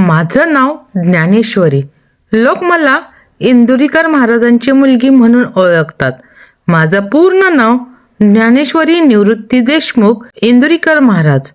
माझं नाव ज्ञानेश्वरी. लोक मला इंदुरीकर महाराजांची मुलगी म्हणून ओळखतात. माझं पूर्ण नाव ज्ञानेश्वरी निवृत्ती देशमुख इंदुरीकर महाराज.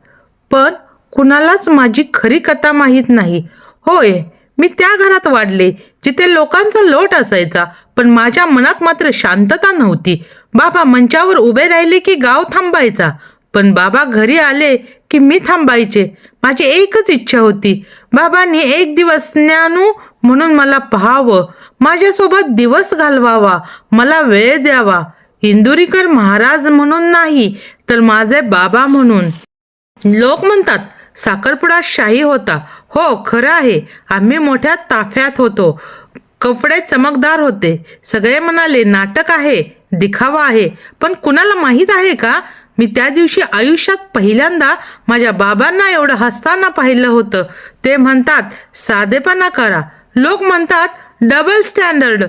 पण कुणालाच माझी खरी कथा माहीत नाही. होय मी त्या घरात वाढले जिथे लोकांचा लोट असायचा पण माझ्या मनात मात्र शांतता नव्हती. बाबा मंचावर उभे राहिले की गाव थांबायचा पण बाबा घरी आले की मी थांबायचे. माझी एकच इच्छा होती बाबांनी एक दिवस ज्ञानू म्हणून मला पाहावं. माझ्यासोबत दिवस घालवावा. मला वेळ द्यावा. इंदुरीकर महाराज म्हणून नाही तर माझे बाबा म्हणून. लोक म्हणतात साखरपुडा शाही होता. हो खरं आहे. आम्ही मोठ्या ताफ्यात होतो. कपडे चमकदार होते. सगळे म्हणाले नाटक आहे दिखावा आहे. पण कुणाला माहीत आहे का? मी त्या दिवशी आयुष्यात पहिल्यांदा माझ्या बाबांना एवढं हसताना पाहिलं होतं. ते म्हणतात साधेपणा करा. लोक म्हणतात डबल स्टँडर्ड.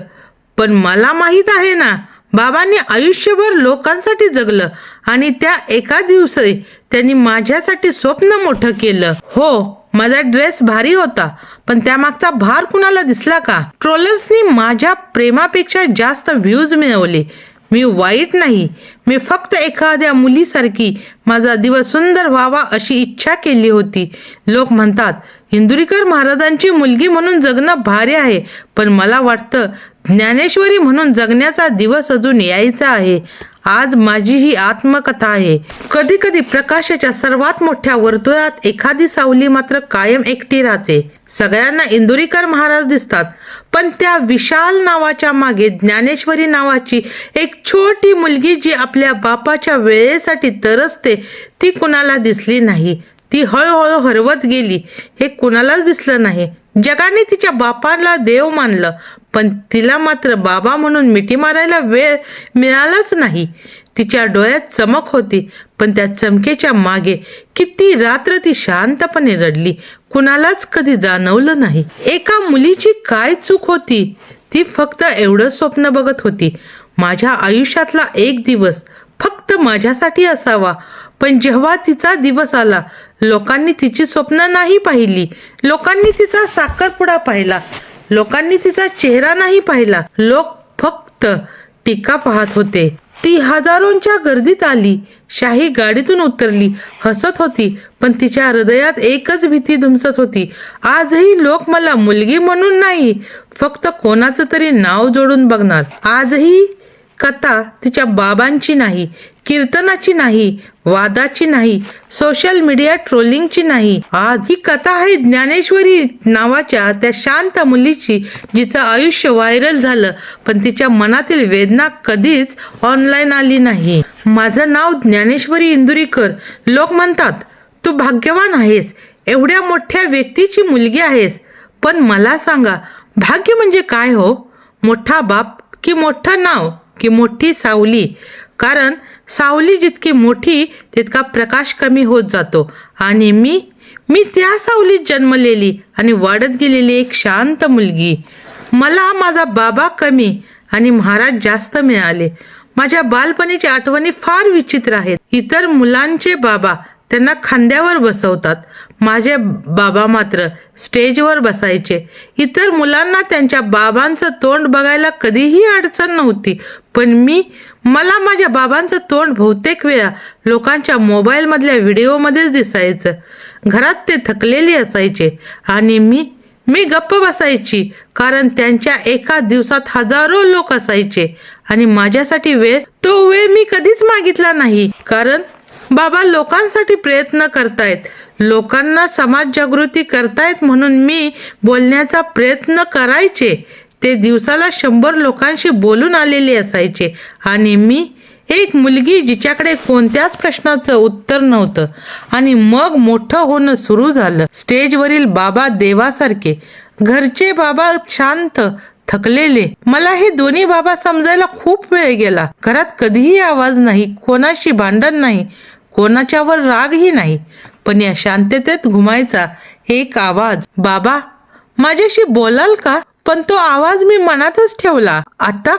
पण मला माहीत आहे ना बाबांनी आयुष्यभर लोकांसाठी जगलं आणि त्या एका दिवशी त्यांनी माझ्यासाठी स्वप्न मोठं केलं. हो माझा ड्रेस भारी होता पण त्यामागचा भार कुणाला दिसला का? ट्रोलर्सनी माझ्या प्रेमापेक्षा जास्त व्ह्यूज मिळवले. मी वाईट नाही. मी फक्त एखाद्या मुलीसारखी माझा दिवस सुंदर व्हावा अशी इच्छा केली होती. लोक म्हणतात इंदुरीकर महाराजांची मुलगी म्हणून जगणं भारी आहे पण मला वाटतं ज्ञानेश्वरी म्हणून जगण्याचा दिवस अजून यायचा आहे. आज माझी ही आत्मकथा आहे. कधी कधी प्रकाशाच्या सर्वात मोठ्या वर्तुळात एखादी सावली मात्र कायम एकटी राहते. सगळ्यांना इंदुरीकर महाराज दिसतात. पण त्या विशाल नावाच्या मागे ज्ञानेश्वरी नावाची एक छोटी मुलगी जी आपल्या बापाच्या वेळेसाठी तरसते ती कुणाला दिसली नाही. ती हळूहळू हरवत गेली. हे कुणालाच दिसलं नाही. जगाने तिच्या बापाला देव मानलं. पण तिला मात्र बाबा म्हणून मिठी मारायला वेळ मिळालाच नाही. तिच्या डोळ्यात चमक होती पण त्या चमकेच्या मागे किती रात्र ती शांतपणे रडली. कुणालाच कधी जाणवलं नाही. एका मुलीची काय चूक होती ती फक्त एवढं स्वप्न बघत होती. माझ्या आयुष्यातला एक दिवस फक्त माझ्यासाठी असावा पण जेव्हा तिचा दिवस आला लोकांनी तिची स्वप्न नाही पाहिली. लोकांनी तिचा साखरपुडा पाहिला. लोकांनी तिचा चेहरा नाही पाहिला. लोक फक्त टीका पाहत होते. ती हजारोंच्या गर्दीत आली. शाही गाडीतून उतरली. हसत होती पण तिच्या हृदयात एकच भीती धुमसत होती. आजही लोक मला मुलगी म्हणून नाही फक्त कोणाचं तरी नाव जोडून बघणार. आजही कथा तिच्या बाबांची नाही. कीर्तनाची नाही वादाची नाही सोशल मीडिया ट्रोलिंगची नाही. आज ही कथा आहे ज्ञानेश्वरी नावाच्या त्या शांत मुलीची जिचं आयुष्य व्हायरल झालं पण तिच्या मनातील वेदना कधीच ऑनलाईन आली नाही. माझं नाव ज्ञानेश्वरी इंदुरीकर. लोक म्हणतात तू भाग्यवान आहेस एवढ्या मोठ्या व्यक्तीची मुलगी आहेस. पण मला सांगा भाग्य म्हणजे काय हो? मोठा बाप की मोठं नाव की मोठी सावली? कारण सावली जितकी मोठी तितका प्रकाश कमी होत जातो. आणि मी मी त्या सावलीत जन्मलेली आणि वाढत गेलेली एक शांत मुलगी. मला माझा बाबा कमी आणि महाराज जास्त मिळाले. माझ्या बालपणीच्या आठवणी फार विचित्र आहेत. इतर मुलांचे बाबा त्यांना खांद्यावर बसवतात. माझे बाबा मात्र स्टेजवर बसायचे. इतर मुलांना त्यांच्या बाबांचं तोंड बघायला कधीही अडचण नव्हती. पण मी मला माझ्या बाबांचं तोंड बहुतेक वेळा लोकांच्या मोबाईलमधल्या व्हिडिओमध्येच दिसायचं. घरात ते थकलेले असायचे आणि मी मी गप्प बसायची कारण त्यांच्या एका दिवसात हजारो लोक असायचे आणि माझ्यासाठी वेळ तो वेळ मी कधीच मागितला नाही. कारण बाबा लोकांसाठी प्रयत्न करतायत लोकांना समाज जागृती करतायत म्हणून मी बोलण्याचा प्रयत्न करायचे. ते दिवसाला शंभर लोकांशी बोलून आलेले असायचे. आणि मी एक मुलगी जिच्याकडे कोणत्याच प्रश्नाचं उत्तर नव्हतं. आणि मग मोठं होणं सुरू झालं. स्टेजवरील बाबा देवासारखे. घरचे बाबा शांत थकलेले. मला हे दोन्ही बाबा समजायला खूप वेळ गेला. घरात कधीही आवाज नाही कोणाशी भांडण नाही कोणाच्यावर रागही नाही. पण या शांततेत घुमायचा एक आवाज. बाबा माझ्याशी बोलाल का? पण तो आवाज मी मनातच ठेवला. आता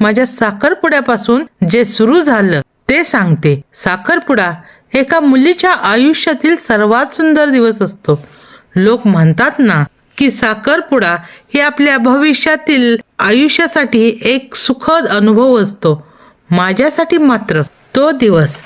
माझ्या साखरपुड्यापासून जे सुरू झालं ते सांगते. साखरपुडा एका मुलीच्या आयुष्यातील सर्वात सुंदर दिवस असतो. लोक म्हणतात ना की साखरपुडा हे आपल्या भविष्यातील आयुष्यासाठी एक सुखद अनुभव असतो. माझ्यासाठी मात्र तो दिवस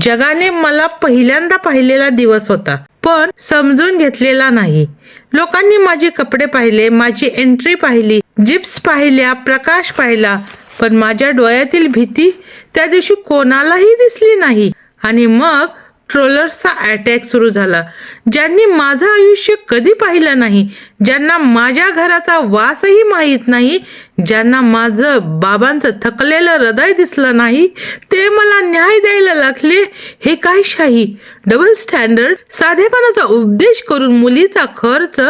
जगाने मला पहिल्यांदा पाहिलेला दिवस होता. पण समजून घेतलेला नाही. लोकांनी माझे कपडे पाहिले माझी एंट्री पाहिली जिप्स पाहिल्या प्रकाश पाहिला पण माझ्या डोळ्यातील भीती त्या दिवशी कोणालाही दिसली नाही. आणि मग ट्रोलर्सचा अटॅक सुरू झाला. ज्यांनी माझं आयुष्य कधी पाहिलं नाही ज्यांना माझ्या घराचा वासही माहीत नाही ज्यांना माझं बाबांचं थकलेलं हृदय दिसलं नाही ते मला न्याय द्यायला लागले हे काय शाही? डबल स्टँडर्ड साधेपणाचा उपदेश करून मुलीचा खर्च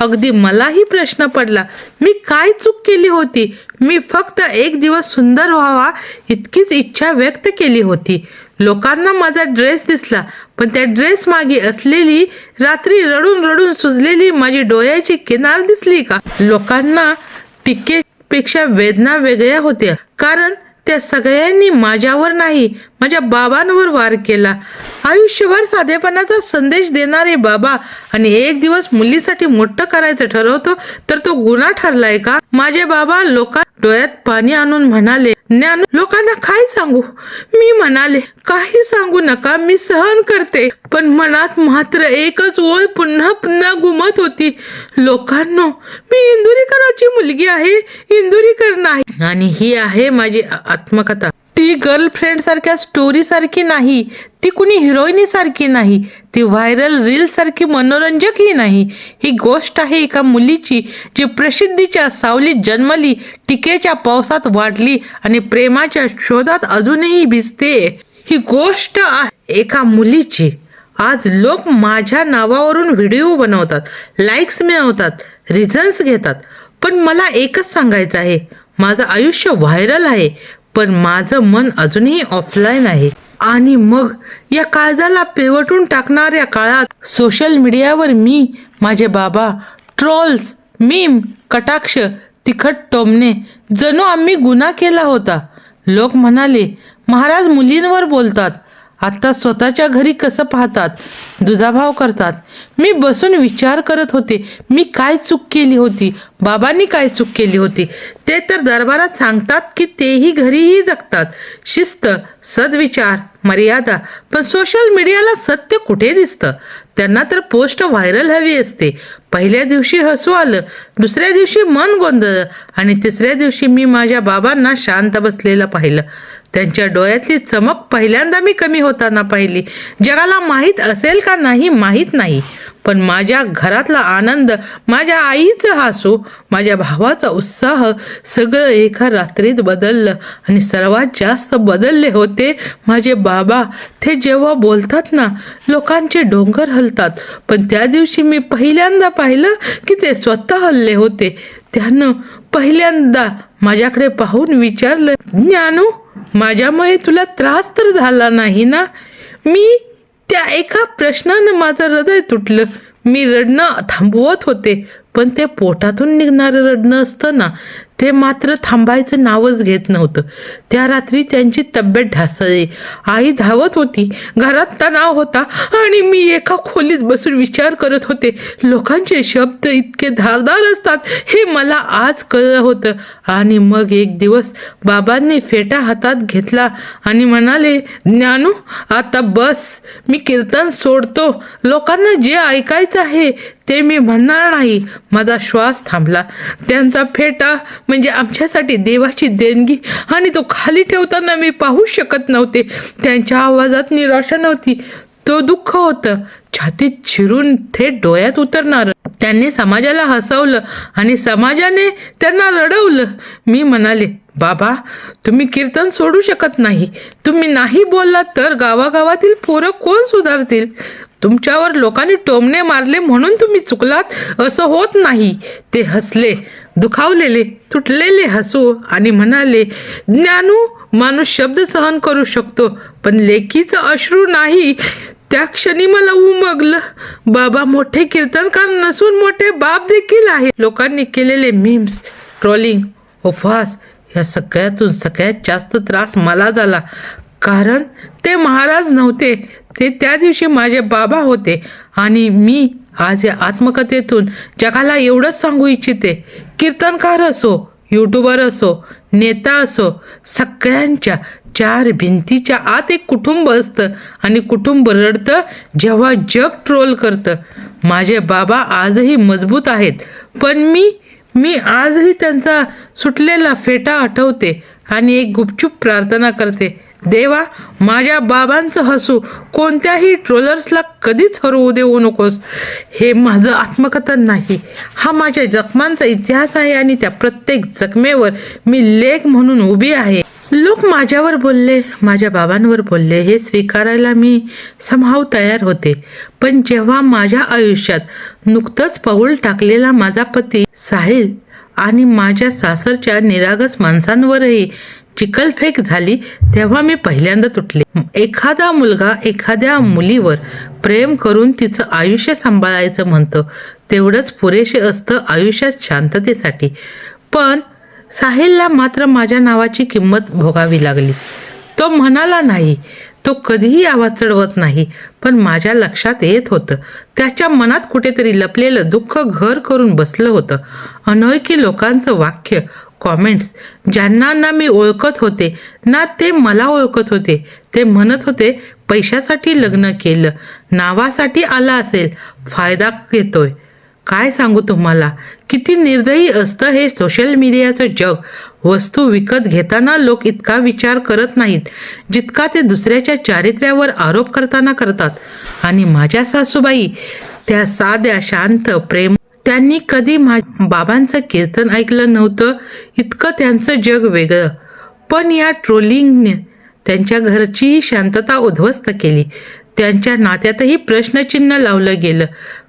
अगदी मलाही प्रश्न पडला. मी काय चूक केली होती? मी फक्त एक दिवस सुंदर व्हावा इतकीच इच्छा व्यक्त केली होती. लोकांना माझा ड्रेस दिसला पण त्या ड्रेस मागे असलेली रात्री रडून रडून सुजलेली माझी डोळ्याची किनार दिसली का? लोकांना टीकेपेक्षा वेदना वेगळ्या होत्या कारण त्या सगळ्यांनी माझ्यावर नाही माझ्या बाबांवर वार केला. आयुष्यभर साधेपणाचा संदेश देणारे बाबा आणि एक दिवस मुलीसाठी मोठं करायचं ठरवतो तर तो गुन्हा ठरलाय का? माझे बाबा लोकां डोळ्यात पाणी आणून म्हणाले ज्ञान लोकांना काय सांगू? मी म्हणाले काही सांगू नका मी सहन करते. पण मनात मात्र एकच ओळ पुन्हा पुन्हा घुमत होती. लोकांनो मी इंदुरीकराची मुलगी आहे इंदुरीकर नाही. आणि ही आहे माझी आत्मकथा. ती गर्लफ्रेंड सारख्या स्टोरी सारखी नाही. ती कुणी हिरोईनी सारखी नाही. ती व्हायरल रीलसारखी मनोरंजकही नाही. ही गोष्ट आहे एका मुलीची जी प्रसिद्धीच्या सावलीत जन्मली टीकेच्या पावसात वाढली आणि प्रेमाच्या शोधात अजूनही भिजते. ही गोष्ट आहे एका मुलीची. आज लोक माझ्या नावावरून व्हिडिओ बनवतात लाईक्स मिळवतात रिझन्स घेतात. पण मला एकच सांगायचं आहे माझं आयुष्य व्हायरल आहे पण माझं मन अजूनही ऑफलाईन आहे. आणि मग या काळजाला पेवटून टाकणाऱ्या काळात सोशल मीडियावर मी माझे बाबा ट्रोल्स मीम कटाक्ष तिखट टोमणे जणू आम्ही गुन्हा केला होता. लोक म्हणाले महाराज मुलींवर बोलतात. आता स्वतःच्या घरी कसं पाहतात? दुजाभाव करतात. मी बसून विचार करत होते मी काय चूक केली होती? बाबांनी काय चूक केली होती? ते तर दरबारात सांगतात की तेही घरीही जगतात. शिस्त सद्विचार मर्यादा पण सोशल मीडियाला सत्य कुठे दिसतं? त्यांना तर पोस्ट व्हायरल हवी असते. पहिल्या दिवशी हसू आलं दुसऱ्या दिवशी मन गोंधळलं आणि तिसऱ्या दिवशी मी माझ्या बाबांना शांत बसलेलं पाहिलं. त्यांच्या डोळ्यातली चमक पहिल्यांदा मी कमी होताना पाहिली. जगाला माहीत असेल का नाही माहीत नाही. पण माझ्या घरातला आनंद माझ्या आईचं हसू माझ्या भावाचा उत्साह सगळं एका रात्रीत बदललं आणि सर्वात जास्त बदलले होते माझे बाबा. ते जेव्हा बोलतात ना लोकांचे डोंगर हलतात. पण त्या दिवशी मी पहिल्यांदा पाहिलं की ते स्वतः हल्ले होते. त्यानं पहिल्यांदा माझ्याकडे पाहून विचारलं ज्ञानू माझ्यामुळे तुला त्रास तर झाला नाही ना? मी त्या एका प्रश्नानं माझं हृदय तुटलं. मी रडणं थांबवत होते पण ते पोटातून निघणारं रडणं असतं ना ते मात्र थांबायचं नावच घेत नव्हतं. त्या रात्री त्यांची तब्येत ढासळली. आई धावत होती. घरात तणाव होता आणि मी एका खोलीत बसून विचार करत होते. लोकांचे शब्द इतके धारदार असतात हे मला आज कळलं होतं. आणि मग एक दिवस बाबांनी फेटा हातात घेतला आणि म्हणाले ज्ञानू आता बस. मी कीर्तन सोडतो. लोकांना जे ऐकायचं आहे ते मी म्हणणार नाही. माझा श्वास थांबला. त्यांचा फेटा म्हणजे आमच्यासाठी देवाची देणगी. आणि तो खाली ठेवताना मी पाहू शकत नव्हते. त्यांच्या आवाजात निराशा नव्हती. तो दुःख होतं. छातीत चिरून थेट डोळ्यात उतरणार. त्यांनी समाजाला हसवलं आणि समाजाने त्यांना रडवलं. मी म्हणाले बाबा तुम्ही कीर्तन सोडू शकत नाही. तुम्ही नाही बोललात तर गावागावातील पोरं कोण सुधारतील? तुमच्यावर लोकांनी टोमणे मारले म्हणून तुम्ही चुकलात? असं होत नाही. ते हसले. दुखावलेले तुटलेले हसू आणि म्हणाले ज्ञानू माणूस शब्द सहन करू शकतो पण लेखीचं अश्रू नाही. त्या क्षणी मला उमगलं. बाबा मोठे कीर्तनकार नसून मोठे बाप देखील आहे लोकांनी केलेले मीम्स ट्रोलिंग उपवास या सगळ्यातून सगळ्यात जास्त त्रास मला झाला. कारण ते महाराज नव्हते. ते त्या दिवशी माझे बाबा होते आणि मी आज या आत्मकथेतून जगाला एवढंच सांगू इच्छिते. कीर्तनकार असो यूट्यूबर असो नेता असो सगळ्यांच्या चार भिंतीच्या आत एक कुटुंब असतं आणि कुटुंब रडतं जेव्हा जग ट्रोल करतं. माझे बाबा आजही मजबूत आहेत पण मी मी आजही त्यांचा सुटलेला फेटा आठवते आणि एक गुपचूप प्रार्थना करते. देवा माझ्या बाबांचं हसू कोणत्याही ट्रोलर्सला कधीच हरवू देऊ नकोस. हे माझं आत्मकथन नाही. हा माझ्या जखमांचा इतिहास आहे आणि त्या प्रत्येक जखमेवर मी लेख म्हणून उभी आहे. लोक माझ्यावर बोलले माझ्या बाबांवर बोलले हे स्वीकारायला मी समाव तयार होते. पण जेव्हा माझ्या आयुष्यात नुकतंच पाऊल टाकलेला माझा पती साहिल आणि माझ्या सासरच्या निरागस माणसांवरही चिखलफेक झाली तेव्हा मी पहिल्यांदा तुटले. एखादा मुलगा एखाद्या मुलीवर प्रेम करून तिचं आयुष्य सांभाळायचं म्हणतं तेवढंच पुरेसे असतं आयुष्यात शांततेसाठी. पण साहिलला मात्र माझ्या नावाची किंमत भोगावी लागली. तो म्हणाला नाही तो कधीही आवाज चढवत नाही पण माझ्या लक्षात येत होतं. त्याच्या मनात कुठेतरी लपलेलं दुःख घर करून बसलं होतं. अनोळखी लोकांचं वाक्य कॉमेंट्स ज्यांना ना मी ओळखत होते ना ते मला ओळखत होते ते म्हणत होते पैशासाठी लग्न केलं नावासाठी आला असेल फायदा घेतोय. काय सांगू तुम्हाला? किती निर्दयी असतं हे सोशल मीडियाचं जग. वस्तू विकत घेताना लोक इतका विचार करत नाहीत जितका ते दुसऱ्याच्या चारित्र्यावर आरोप करताना करतात. आणि माझ्या सासूबाई त्या साध्या शांत प्रेम त्यांनी कधी मा बाबांचं कीर्तन ऐकलं नव्हतं इतकं त्यांचं जग वेगळं. पण या ट्रोलिंगने त्यांच्या घरचीही शांतता उद्ध्वस्त केली. त्यांच्या नात्यातही प्रश्नचिन्ह लावलं गेलं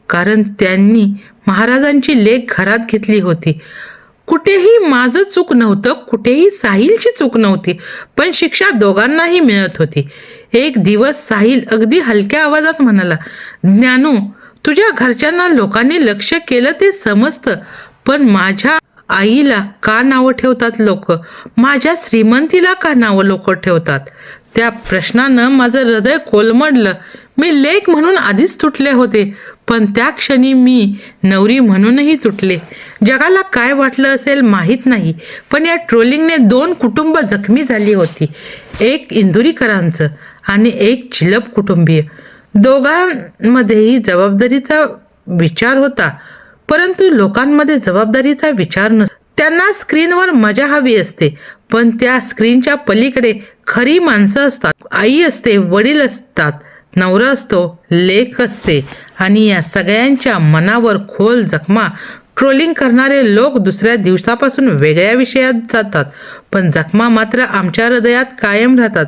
कारण त्यांनी महाराजांची लेख घरात घेतली होती. कुठेही माझं चूक नव्हतं कुठेही साहिलची चूक नव्हती पण शिक्षा दोघांनाही मिळत होती. एक दिवस साहिल अगदी हलक्या आवाजात म्हणाला ज्ञानू तुझ्या घरच्यांना लोकांनी लक्ष केलं ते समजतं पण माझ्या आईला का नावं ठेवतात लोक? माझ्या श्रीमंतीला का नावं लोक ठेवतात? त्या प्रश्नानं माझं हृदय कोलमडलं. मी लेख म्हणून आधीच तुटले होते पण त्या क्षणी मी नवरी म्हणूनही तुटले. जगाला काय वाटलं असेल माहीत नाही पण या ट्रोलिंगने दोन कुटुंब जखमी झाली होती. एक इंदुरीकरांचं आणि एक चिलप कुटुंबीय. दोघांमध्येही जबाबदारीचा विचार होता परंतु लोकांमध्ये जबाबदारीचा विचार नसतो त्यांना स्क्रीनवर मजा हवी असते पण त्या स्क्रीनच्या पलीकडे खरी माणसं असतात. आई असते वडील असतात नवरा असतो लेख असते आणि या सगळ्यांच्या मनावर खोल जखमा ट्रोलिंग करणारे लोक दुसऱ्या दिवसापासून वेगळ्या विषयात जातात पण जखमा मात्र आमच्या हृदयात कायम राहतात.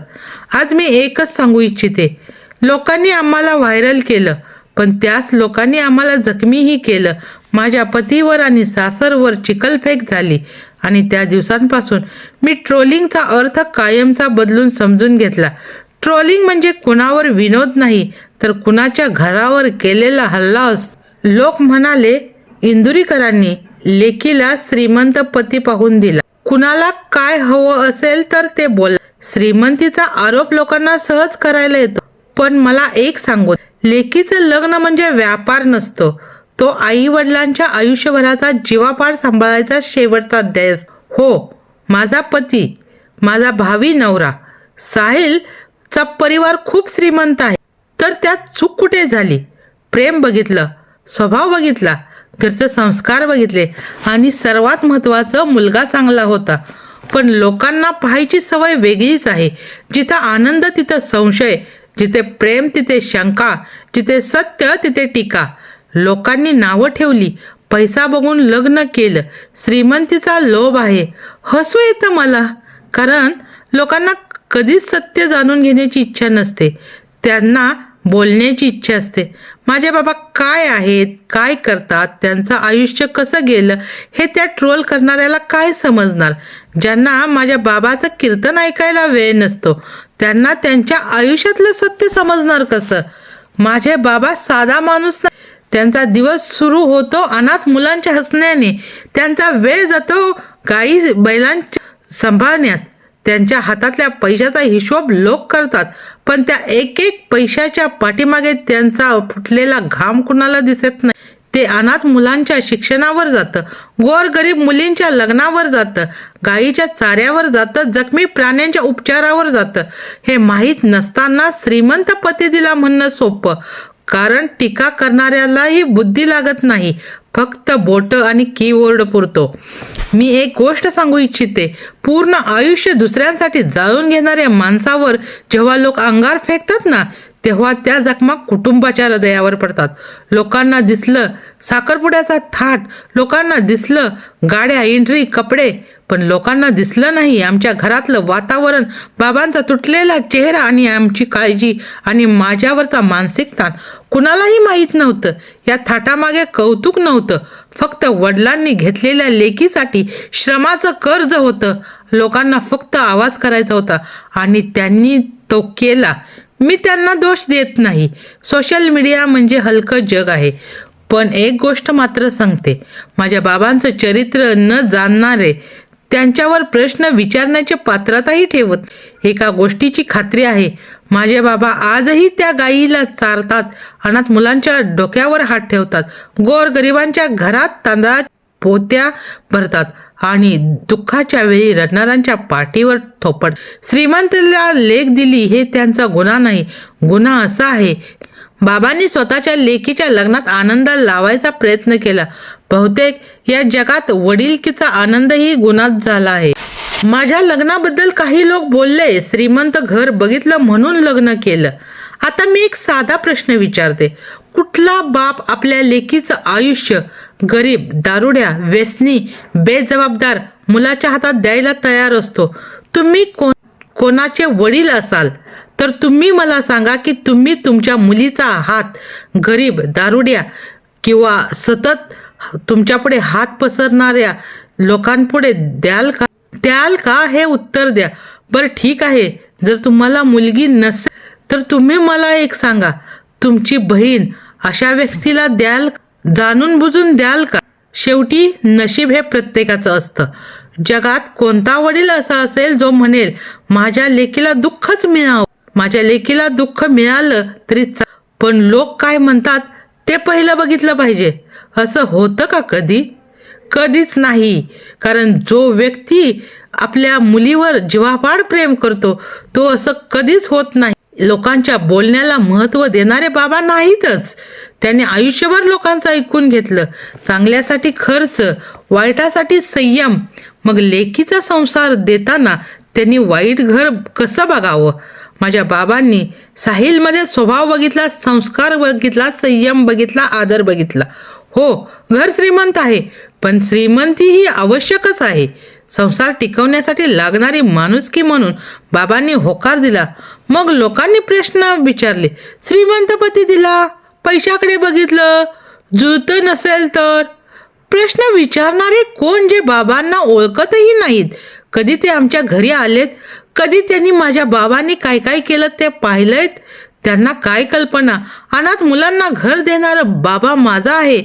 आज मी एकच सांगू इच्छिते लोकांनी आम्हाला व्हायरल केलं पण त्याच लोकांनी आम्हाला जखमीही केलं. माझ्या पतीवर आणि सासरवर चिखलफेक झाली आणि त्या दिवसांपासून मी ट्रोलिंगचा अर्थ कायमचा बदलून समजून घेतला. ट्रोलिंग म्हणजे कुणावर विनोद नाही तर कुणाच्या घरावर केलेला हल्ला असतो. लोक म्हणाले इंदुरीकरांनी लेकीला श्रीमंत पती पाहून दिला. कुणाला काय हवं असेल तर ते बोल. श्रीमंतीचा आरोप लोकांना सहज करायला येतो. पण मला एक सांगू. लेकीचं लग्न म्हणजे व्यापार नसतो. तो आई वडिलांच्या आयुष्यभराचा जीवापाड सांभाळायचा शेवटचा अध्याय हो माझा पती माझा भावी नवरा साहिलचा परिवार खूप श्रीमंत आहे. तर त्यात चूक कुठे झाली? प्रेम बघितलं स्वभाव बघितला घरचे संस्कार बघितले आणि सर्वात महत्त्वाचं मुलगा चांगला होता. पण लोकांना पाहायची सवय वेगळीच आहे. जिथं आनंद तिथं संशय जिथे प्रेम तिथे शंका जिथे सत्य तिथे टीका. लोकांनी नावं ठेवली पैसा बघून लग्न केलं श्रीमंतीचा लोभ आहे. हसू येतं मला कारण लोकांना कधीच सत्य जाणून घेण्याची इच्छा नसते. त्यांना बोलण्याची इच्छा असते. माझे बाबा काय आहेत काय करतात त्यांचं आयुष्य कसं गेलं हे त्या ट्रोल करणाऱ्याला काय समजणार? ज्यांना माझ्या बाबाचं कीर्तन ऐकायला वेळ नसतो त्यांना त्यांच्या आयुष्यातलं सत्य समजणार कसं? माझे बाबा साधा माणूस नाही. त्यांचा दिवस सुरू होतो अनाथ मुलांच्या हसण्याने. त्यांचा वेळ जातो गाई बैलांच्या सांभाळण्यात. त्यांच्या हातातल्या पैशाचा हिशोब लोक करतात पण त्या एक एक पैशाच्या पाठीमागे त्यांचा फुटलेला घाम कुणाला दिसत नाही. ते अनाथ मुलांच्या शिक्षणावर जातं गोरगरीब मुलींच्या लग्नावर जातं गायीच्या चाऱ्यावर जातं जखमी प्राण्यांच्या उपचारावर जातं. हे माहीत नसताना श्रीमंत पती दिला म्हणणं सोपं कारण टीका करणाऱ्यालाही बुद्धी लागत नाही. फक्त बोट आणि कीबोर्ड पुरतो. मी एक गोष्ट सांगू इच्छिते पूर्ण आयुष्य दुसऱ्यांसाठी जाळून घेणाऱ्या माणसावर जेव्हा लोक अंगार फेकतात ना तेव्हा त्या जखमा कुटुंबाच्या हृदयावर पडतात. लोकांना दिसलं साखरपुड्याचा थाट लोकांना दिसलं गाड्या एंट्री कपडे पण लोकांना दिसलं नाही आमच्या घरातलं वातावरण बाबांचा तुटलेला चेहरा आणि आमची काळजी आणि माझ्यावरचा मानसिक ताण. कुणालाही माहीत नव्हतं. या थाटामागे कौतुक नव्हतं. फक्त वडिलांनी घेतलेल्या लेकीसाठी श्रमाचं कर्ज होतं. लोकांना फक्त आवाज करायचा होता आणि त्यांनी तो केला. मी त्यांना दोष देत नाही. सोशल मीडिया म्हणजे हलकं जग आहे. पण एक गोष्ट मात्र सांगते. माझ्या बाबांचं चरित्र न जाणणारे त्यांच्यावर प्रश्न विचारण्याची पात्रताही ठेवत एका गोष्टीची खात्री आहे. माझे बाबा आजही त्या गायीला चारतात अनाथ मुलांच्या डोक्यावर हात ठेवतात. गोरगरिबांच्या घरात तांदळात पोत्या भरतात आणि दुःखाच्या वेळी रडणाऱ्यांच्या पाठीवर थोपट श्रीमंतला लेख दिली हे त्यांचा गुन्हा नाही. गुन्हा असा आहे बाबांनी स्वतःच्या लेकीच्या लग्नात आनंद लावायचा प्रयत्न केला. बहुतेक या जगात वडीलकीचा आनंदही गुन्हाच झाला आहे. माझ्या लग्नाबद्दल काही लोक बोलले श्रीमंत घर बघितलं म्हणून लग्न केलं. आता मी एक साधा प्रश्न विचारते. कुठला बाप आपल्या लेकीचं आयुष्य गरीब दारुड्या व्यसनी बेजबाबदार मुलाच्या हातात द्यायला तयार असतो? तुम्ही कोण कोणाचे वडील असाल? तर तुम्ही मला सांगा की तुम्ही तुमच्या मुलीचा हात गरीब दारुड्या किंवा सतत तुमच्यापुढे हात पसरणाऱ्या लोकांपुढे द्याल का? द्याल का हे उत्तर द्या. बरं ठीक आहे. जर तुम्हाला मुलगी नसेल तर तुम्ही मला एक सांगा. तुमची बहीण अशा व्यक्तीला द्याल जाणून बुजून द्याल का? शेवटी नशीब हे प्रत्येकाचं असतं. जगात कोणता वडील असा असेल जो म्हणेल माझ्या लेकीला दुःखच मिळावं. माझ्या लेकीला दुःख मिळालं तरी चा- पण लोक काय म्हणतात ते पहिलं बघितलं पाहिजे. असं होतं का कधी? कधीच नाही. कारण जो व्यक्ती आपल्या मुलीवर जीवापाड प्रेम करतो तो असं कधीच होत नाही. लोकांच्या बोलण्याला महत्त्व देणारे बाबा नाहीतच. त्यांनी आयुष्यभर लोकांचं ऐकून घेतलं. चांगल्यासाठी खर्च वाईटासाठी संयम मग लेकीचा संसार देताना त्यांनी वाईट घर कसं बघावं? माझ्या बाबांनी साहिलमध्ये स्वभाव बघितला संस्कार बघितला संयम बघितला आदर बघितला. हो घर श्रीमंत आहे. पण श्रीमंती ही आवश्यकच आहे. संसार टिकवण्यासाठी लागणारी माणुसकी म्हणून बाबांनी होकार दिला. मग लोकांनी प्रश्न विचारले श्रीमंतपती दिला पैशाकडे बघितलं जुळतं नसेल तर? प्रश्न विचारणारे कोण जे बाबांना ओळखतही नाहीत. कधी ते आमच्या घरी आलेत? कधी त्यांनी माझ्या बाबांनी काय काय केलं ते पाहिलंयत? त्यांना काय कल्पना? अनाथ मुलांना घर देणारा बाबा माझा आहे.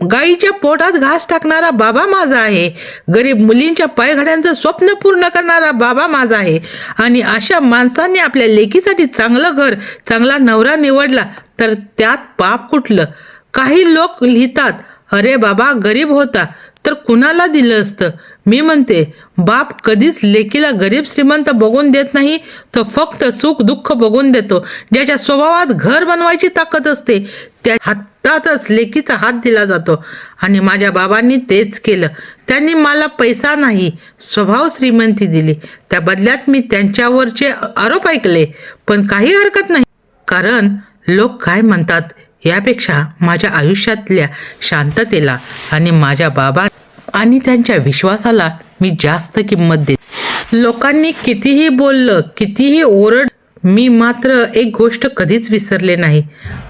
गाईच्या पोटात घास टाकणारा बाबा माझा आहे. गरीब मुलींच्या पायघड्यांचं स्वप्न पूर्ण करणारा बाबा माझा आहे. आणि अशा माणसांनी आपल्या लेकीसाठी चांगलं घर चांगला नवरा निवडला तर त्यात पाप कुठलं? काही लोक लिहितात अरे बाबा गरीब होता. तर कुणाला दिलं असतं? मी म्हणते बाप कधीच लेकीला गरीब श्रीमंत बघून देत नाही तर फक्त सुख दुःख बघून देतो. ज्याच्या स्वभावात घर बनवायची ताकद असते त्या हातातच लेकीचा हात दिला जातो. आणि माझ्या बाबांनी तेच केलं. त्यांनी मला पैसा नाही स्वभाव श्रीमंती दिली. त्या बदल्यात मी त्यांच्यावरचे आरोप ऐकले पण काही हरकत नाही. कारण लोक काय म्हणतात यापेक्षा माझ्या आयुष्यातल्या शांततेला आणि माझ्या बाबा आणि त्यांच्या विश्वासाला मी जास्त किंमत देते लोकांनी कितीही बोललं कितीही ओरड मी मात्र एक गोष्ट कधीच विसरले नाही.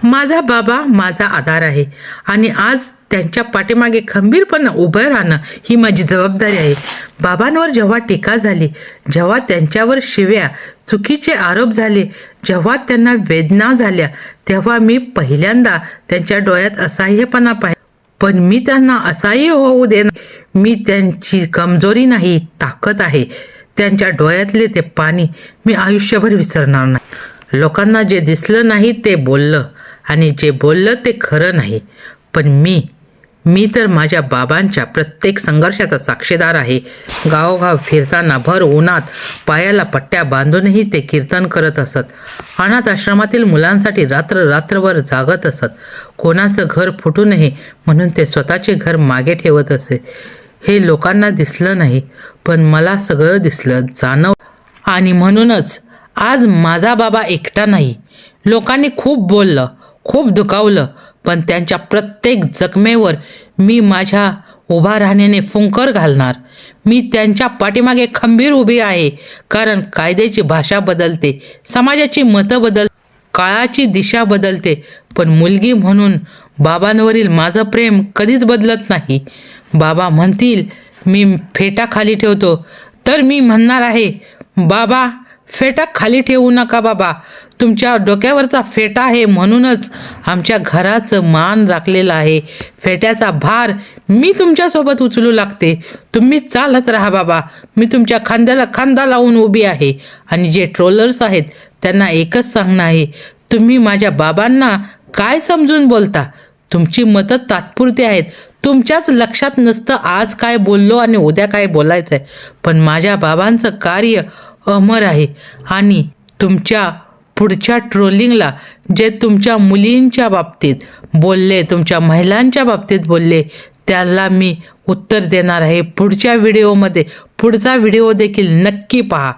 माझा बाबा माझा आधार आहे आणि आज त्यांच्या पाठीमागे खंबीरपणे उभं राहणं ही माझी जबाबदारी आहे. बाबांवर जेव्हा टीका झाली जेव्हा त्यांच्यावर शिव्या चुकीचे आरोप झाले जेव्हा त्यांना वेदना झाल्या तेव्हा मी पहिल्यांदा त्यांच्या डोळ्यात असह्यपणा पाहिजे पण मी त्यांना असाही होऊ देणार. मी त्यांची कमजोरी नाही ताकद आहे. त्यांच्या डोळ्यातले ते पाणी मी आयुष्यभर विसरणार नाही. लोकांना जे दिसलं नाही ते बोललं आणि जे बोललं ते खरं नाही. पण मी मी तर माझ्या बाबांच्या प्रत्येक संघर्षाचा साक्षीदार आहे. गावोगाव फिरताना भर उन्हात पायाला पट्ट्या बांधूनही ते कीर्तन करत असत. अनाथ आश्रमातील मुलांसाठी रात्र रात्रभर जागत असत. कोणाचं घर फुटू नये म्हणून ते स्वतःचे घर मागे ठेवत असे. हे लोकांना दिसलं नाही पण मला सगळं दिसलं जाणव आणि म्हणूनच आज माझा बाबा एकटा नाही. लोकांनी खूप बोललं खूप दुखावलं पण त्यांच्या प्रत्येक जखमेवर मी माझ्या उभा राहण्याने फुंकर घालणार. मी त्यांच्या पाठीमागे खंबीर उभी आहे कारण कायद्याची भाषा बदलते समाजाची मतं बदल काळाची दिशा बदलते पण मुलगी म्हणून बाबांवरील माझं प्रेम कधीच बदलत नाही. बाबा म्हणतील मी फेटा खाली ठेवतो. तर मी म्हणणार आहे बाबा फेटा खाली ठेवू नका बाबा. तुमच्या डोक्यावरचा फेटा आहे म्हणूनच आमच्या घराचं मान राखलेलं आहे. फेट्याचा भार मी तुमच्यासोबत उचलू लागते. तुम्ही चालत राहा बाबा. मी तुमच्या खांद्याला खांदा लावून उभी आहे. आणि जे ट्रोलर्स आहेत त्यांना एकच सांगणं आहे. तुम्ही माझ्या बाबांना काय समजून बोलता? तुमची मतं तात्पुरती आहेत. तुमच्याच लक्षात नसतं आज काय बोललो आणि उद्या काय बोलायचं आहे पण माझ्या बाबांचं कार्य अमर आहे. आणि तुमच्या पुढच्या ट्रोलिंगला जे तुमच्या मुलींच्या बाबतीत बोलले तुमच्या महिलांच्या बाबतीत बोलले त्याला मी उत्तर देणार आहे. पुढच्या व्हिडिओमध्ये पुढचा व्हिडिओ देखील नक्की पहा.